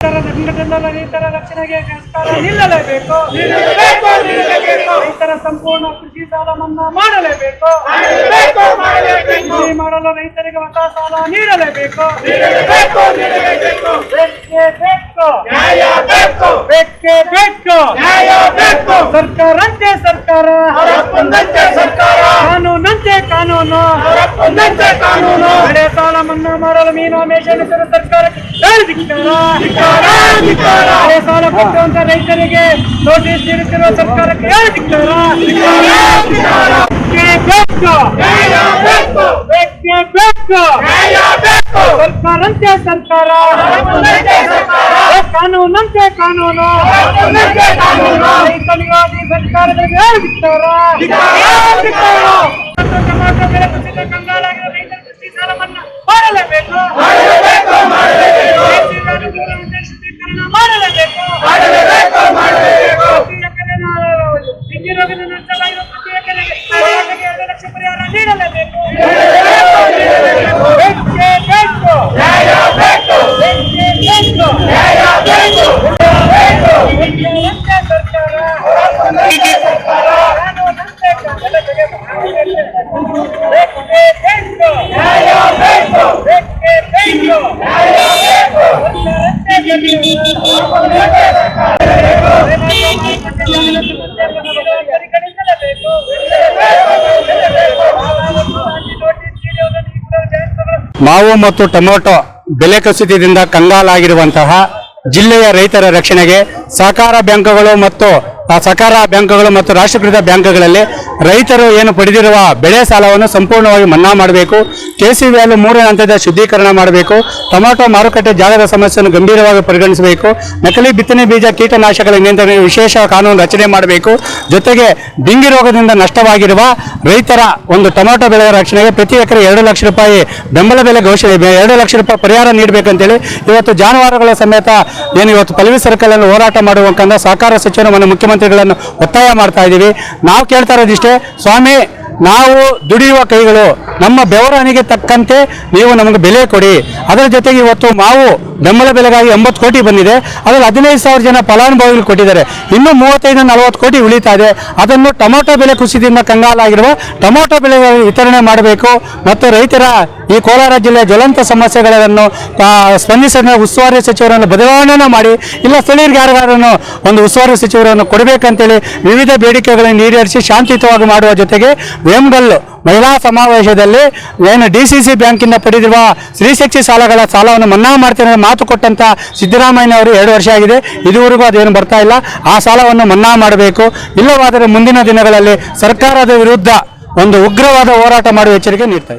ರೈತರ ರಕ್ಷಣೆಗೆ ಸರ್ಕಾರ ನಿಲ್ಲಲೇಬೇಕು. ರೈತರ ಸಂಪೂರ್ಣ ಕೃಷಿ ಸಾಲ ಮನ್ನಾ ಮಾಡಲೇಬೇಕು ಕೃಷಿ ಮಾಡಲು ರೈತರಿಗೆ ಹೊಸ ಸಾಲ ನೀಡಲೇಬೇಕು. ಬೇಕೇ. ಬೇಕು. ಬೇಕೇ. ಬೇಕು. ಸರ್ಕಾರಂತೆ ಸರ್ಕಾರ. ಕಾನೂನಂತೆ ಕಾನೂನು. ಹಳೆ ಸಾಲ ಮನ್ನಾ ಮಾಡಲು ಮೀನಾಮೇಷ ಸರ್ಕಾರಕ್ಕೆ ಹೇಳಿದಿಕ್ಕಾರ ಹಳೆ ಸಾಲ ಕೊಟ್ಟುವಂತ ರೈತರಿಗೆ ನೋಟಿಸ್ ನೀಡುತ್ತಿರುವ ಸರ್ಕಾರಕ್ಕೆ ಯಾರು ಬೇಕೇ ಬೇಕು ಸರ್ಕಾರಂತೆ ಸರ್ಕಾರ. ಕಾನೂನಂತೆ ಕಾನೂನು. ರೈತನಿಗಾಗಿ ಸರ್ಕಾರದಲ್ಲಿ ಹೇಳಿದಿಕ್ಕಾರ ಟೊಮಾಟೊ ಬೆಲೆ ಕುಸಿತ ಕಂಗಾಲಾಗಿರುವ ರೈತರ ಕೃಷಿ ಸಾಲ ಮನ್ನಾ ಮಾಡಲೇಬೇಕು ದೇಶೀಯ ಅನುಕೂಲ ಉದ್ದೇಶ ಶುದ್ಧೀಕರಣ ಮಾಡಲೇಬೇಕು ಪ್ರತಿ ಎಕರೆ ನಾವು ಡೆಂಗಿ ರೋಗದ ನಷ್ಟವಾಗಿರುವ ಪ್ರತಿ ಎಕರೆಗೆ ರೈತರಿಗೆ ಎರಡು ಲಕ್ಷ ಪರಿಹಾರ ನೀಡಲೇಬೇಕು ಬೇಕೇ ಬೇಕು ಬೇಕೇ ಬೇಕು ಬೇಕೇ ಸರ್ಕಾರ ಮಾವು ಮತ್ತು ಟೊಮೊಟೊ ಬೆಲೆ ಕುಸಿತದಿಂದ ಕಂಗಾಲಾಗಿರುವಂತಹ ಜಿಲ್ಲೆಯ ರೈತರ ರಕ್ಷಣೆಗೆ ಸಹಕಾರ ಬ್ಯಾಂಕ್ಗಳು ಮತ್ತು ಸಹಕಾರ ಬ್ಯಾಂಕ್ಗಳು ಮತ್ತು ರಾಷ್ಟ್ರೀಕೃತ ಬ್ಯಾಂಕ್ಗಳಲ್ಲಿ ರೈತರು ಏನು ಪಡೆದಿರುವ ಬೆಳೆ ಸಾಲವನ್ನು ಸಂಪೂರ್ಣವಾಗಿ ಮನ್ನಾ ಮಾಡಬೇಕು. ಕೆಸಿಬಿಯಲ್ಲಿ ಮೂರನೇ ಹಂತದ ಶುದ್ಧೀಕರಣ ಮಾಡಬೇಕು. ಟೊಮೊಟೊ ಮಾರುಕಟ್ಟೆ ಜಾಗದ ಸಮಸ್ಯೆಯನ್ನು ಗಂಭೀರವಾಗಿ ಪರಿಗಣಿಸಬೇಕು. ನಕಲಿ ಬಿತ್ತನೆ ಬೀಜ ಕೀಟನಾಶಕಗಳ ನಿಯಂತ್ರಣ ವಿಶೇಷ ಕಾನೂನು ರಚನೆ ಮಾಡಬೇಕು. ಜೊತೆಗೆ ಡಿಂಗಿ ರೋಗದಿಂದ ನಷ್ಟವಾಗಿರುವ ರೈತರ ಒಂದು ಟೊಮೊಟೊ ಬೆಳೆ ರಕ್ಷಣೆಗೆ ಪ್ರತಿ ಎಕರೆ ಎರಡು ಲಕ್ಷ ರೂಪಾಯಿ ಬೆಂಬಲ ಬೆಲೆ ಘೋಷಣೆ, ಎರಡು ಲಕ್ಷ ರೂಪಾಯಿ ಪರಿಹಾರ ನೀಡಬೇಕಂತೇಳಿ ಇವತ್ತು ಜಾನುವಾರುಗಳ ಸಮೇತ ಏನು ಇವತ್ತು ಪಲ್ವಿ ಸರ್ಕಲ್ ಅನ್ನು ಹೋರಾಟ ಮಾಡುವಂತ ಸಹಕಾರ ಸಚಿವರು ಮುಖ್ಯಮಂತ್ರಿಗಳನ್ನು ಒತ್ತಾಯ ಮಾಡ್ತಾ ಇದ್ದೀವಿ. ನಾವು ಕೇಳ್ತಾ ಇರೋದಿಷ್ಟೇ ಸ್ವಾಮಿ ನಾವು ದುಡಿಯುವ ಕೈಗಳು ನಮ್ಮ ಬೆವರಾನಿಗೆ ತಕ್ಕಂತೆ ನೀವು ನಮಗೆ ಬೆಲೆ ಕೊಡಿ. ಅದರ ಜೊತೆಗೆ ಇವತ್ತು ಮಾವು ಬೆಂಬಲ ಬೆಲೆಗಾಗಿ ಎಂಬತ್ತು ಕೋಟಿ ಬಂದಿದೆ. ಅದರಲ್ಲಿ ಹದಿನೈದು ಸಾವಿರ ಜನ ಫಲಾನುಭವಿಗಳು ಕೊಟ್ಟಿದ್ದಾರೆ. ಇನ್ನೂ ಮೂವತ್ತೈದು ನಲವತ್ತು ಕೋಟಿ ಉಳಿತಾ ಇದೆ. ಅದನ್ನು ಟೊಮೊಟೊ ಬೆಲೆ ಕುಸಿದಿಂದ ಕಂಗಾಲಾಗಿರುವ ಟೊಮೊಟೊ ಬೆಲೆ ವಿತರಣೆ ಮಾಡಬೇಕು. ಮತ್ತು ರೈತರ ಈ ಕೋಲಾರ ಜಿಲ್ಲೆಯ ಜ್ವಲಂತ ಸಮಸ್ಯೆಗಳನ್ನು ಸ್ಪಂದಿಸಿದ ಉಸ್ತುವಾರಿ ಸಚಿವರನ್ನು ಬದಲಾವಣೆಯನ್ನು ಮಾಡಿ, ಇಲ್ಲ ಸ್ಥಳೀಯರಿಗೆ ಯಾರಿಗಾರನ್ನು ಒಂದು ಉಸ್ತುವಾರಿ ಸಚಿವರನ್ನು ಕೊಡಬೇಕಂತೇಳಿ ವಿವಿಧ ಬೇಡಿಕೆಗಳನ್ನು ಈಡೇರಿಸಿ ಶಾಂತಿಯುತವಾಗಿ ಮಾಡುವ ಜೊತೆಗೆ ವೇಮಗಲ್ಲು ಮಹಿಳಾ ಸಮಾವೇಶದಲ್ಲಿ ಏನು ಡಿ ಸಿ ಸಿ ಬ್ಯಾಂಕಿಂದ ಪಡೆದಿರುವ ಸ್ತ್ರೀಶಕ್ತಿ ಸಾಲಗಳ ಸಾಲವನ್ನು ಮನ್ನಾ ಮಾಡ್ತೇನೆ ಮಾತು ಕೊಟ್ಟಂತ ಸಿದ್ದರಾಮಯ್ಯ ಅವರು ಎರಡು ವರ್ಷ ಆಗಿದೆ. ಇದುವರೆಗೂ ಅದೇನು ಬರ್ತಾ ಇಲ್ಲ. ಆ ಸಾಲವನ್ನು ಮನ್ನಾ ಮಾಡಬೇಕು. ಇಲ್ಲವಾದರೆ ಮುಂದಿನ ದಿನಗಳಲ್ಲಿ ಸರ್ಕಾರದ ವಿರುದ್ಧ ಒಂದು ಉಗ್ರವಾದ ಹೋರಾಟ ಮಾಡುವ ಎಚ್ಚರಿಕೆ ನೀಡ್ತಾ